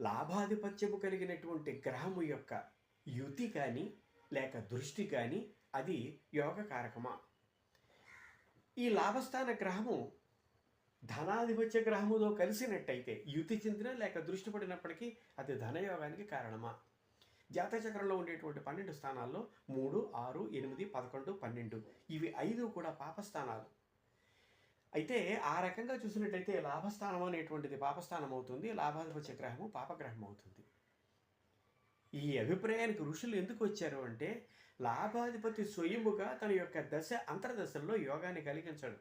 లాభాధిపత్యము కలిగినటువంటి గ్రహము యొక్క యుతి కానీ లేక దృష్టి కానీ అది యోగ కారకమా ఈ లాభస్థాన గ్రహము ధనాధిపత్య గ్రహముతో కలిసినట్టయితే యుతి చెందిన లేక దృష్టి పడినప్పటికీ అది ధనయోగానికి కారణమా? జాతచక్రంలో ఉండేటువంటి పన్నెండు స్థానాల్లో మూడు ఆరు ఎనిమిది పదకొండు పన్నెండు ఇవి ఐదు కూడా పాపస్థానాలు. అయితే ఆ రకంగా చూసినట్టయితే లాభస్థానం అనేటువంటిది పాపస్థానం అవుతుంది లాభాధిపత్య గ్రహము పాపగ్రహం అవుతుంది. ఈ అభిప్రాయానికి ఋషులు ఎందుకు వచ్చారు అంటే లాభాధిపతి స్వయముగా తన యొక్క దశ అంతర్దశల్లో యోగాన్ని కలిగించడు.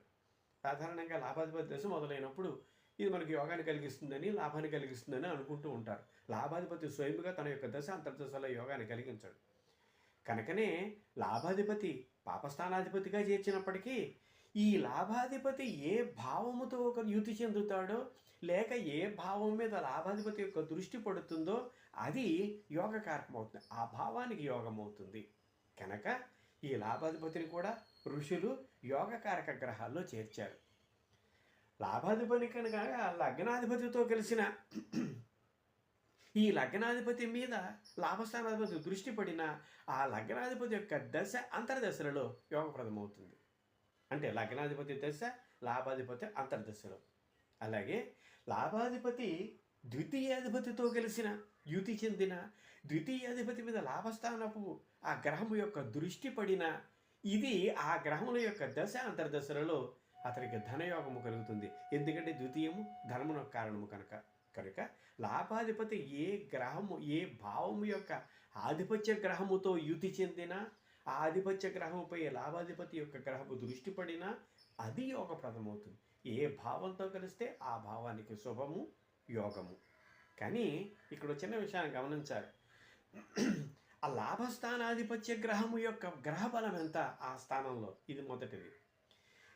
సాధారణంగా లాభాధిపతి దశ మొదలైనప్పుడు ఇది మనకి యోగాన్ని కలిగిస్తుందని లాభాన్ని కలిగిస్తుందని అనుకుంటూ ఉంటారు. లాభాధిపతి స్వయముగా తన యొక్క దశ అంతర్దశలో యోగాన్ని కలిగించడు. కనుకనే లాభాధిపతి పాపస్థానాధిపతిగా చేర్చినప్పటికీ ఈ లాభాధిపతి ఏ భావముతో ఒక యుతి చెందుతాడో లేక ఏ భావం మీద లాభాధిపతి యొక్క దృష్టి పడుతుందో అది యోగకారకం అవుతుంది ఆ భావానికి యోగం అవుతుంది కనుక ఈ లాభాధిపతిని కూడా ఋషులు యోగకారక గ్రహాల్లో చేర్చారు. లాభాధిపతి కనుక లగ్నాధిపతితో కలిసిన ఈ లగ్నాధిపతి మీద లాభస్థానాధిపతి దృష్టి పడిన ఆ లగ్నాధిపతి యొక్క దశ అంతర్దశలలో యోగప్రదమవుతుంది. అంటే లగ్నాధిపతి దశ లాభాధిపతి అంతర్దశలో. అలాగే లాభాధిపతి ద్వితీయాధిపతితో కలిసిన యుతి చెందిన ద్వితీయాధిపతి మీద లాభస్థానపు ఆ గ్రహము యొక్క దృష్టి పడిన ఇది ఆ గ్రహముల యొక్క దశ అంతర్దశలలో అతనికి ధనయోగము కలుగుతుంది. ఎందుకంటే ద్వితీయము ధనమున కారణము కనుక కనుక లాభాధిపతి ఏ గ్రహము ఏ భావము యొక్క ఆధిపత్య గ్రహముతో యుతి చెందిన ఆ ఆధిపత్య గ్రహంపై లాభాధిపతి యొక్క గ్రహము దృష్టి పడినా అది యోగప్రదమవుతుంది. ఏ భావంతో కలిస్తే ఆ భావానికి శుభము యోగము. కానీ ఇక్కడ చిన్న విషయాన్ని గమనించాలి. ఆ లాభస్థానాధిపత్య గ్రహము యొక్క గ్రహబలం ఎంత ఆ స్థానంలో? ఇది మొదటిది.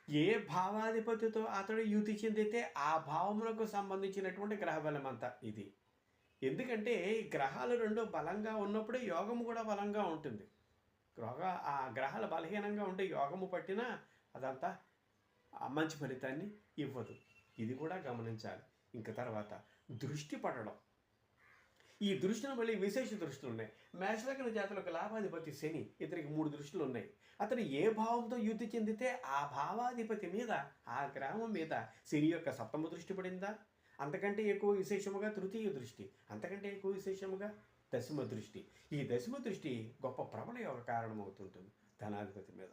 ఏ భావాధిపతితో అతడు యుతి చెందితే ఆ భావములకు సంబంధించినటువంటి గ్రహ బలం అంతా ఇది. ఎందుకంటే గ్రహాలు రెండు బలంగా ఉన్నప్పుడే యోగము కూడా బలంగా ఉంటుంది. గ్రహ ఆ గ్రహాలు బలహీనంగా ఉంటే యోగము పట్టినా అదంతా మంచి ఫలితాన్ని ఇవ్వదు. ఇది కూడా గమనించాలి. ఇంకా తర్వాత దృష్టి పడడం. ఈ దృష్టిని మళ్ళీ విశేష దృష్టిలు ఉన్నాయి. మేషలగ్న జాతులకు లాభాధిపతి శని ఇతనికి మూడు దృష్టిలు ఉన్నాయి. అతను ఏ భావంతో యుద్ధి చెందితే ఆ భావాధిపతి మీద ఆ గ్రామం మీద శని యొక్క సప్తమ దృష్టి పడిందా? అంతకంటే ఎక్కువ విశేషముగా తృతీయ దృష్టి. అంతకంటే ఎక్కువ విశేషముగా దశమ దృష్టి. ఈ దశమ దృష్టి గొప్ప ప్రబల యొక్క కారణమవుతుంటుంది ధనాధిపతి మీద.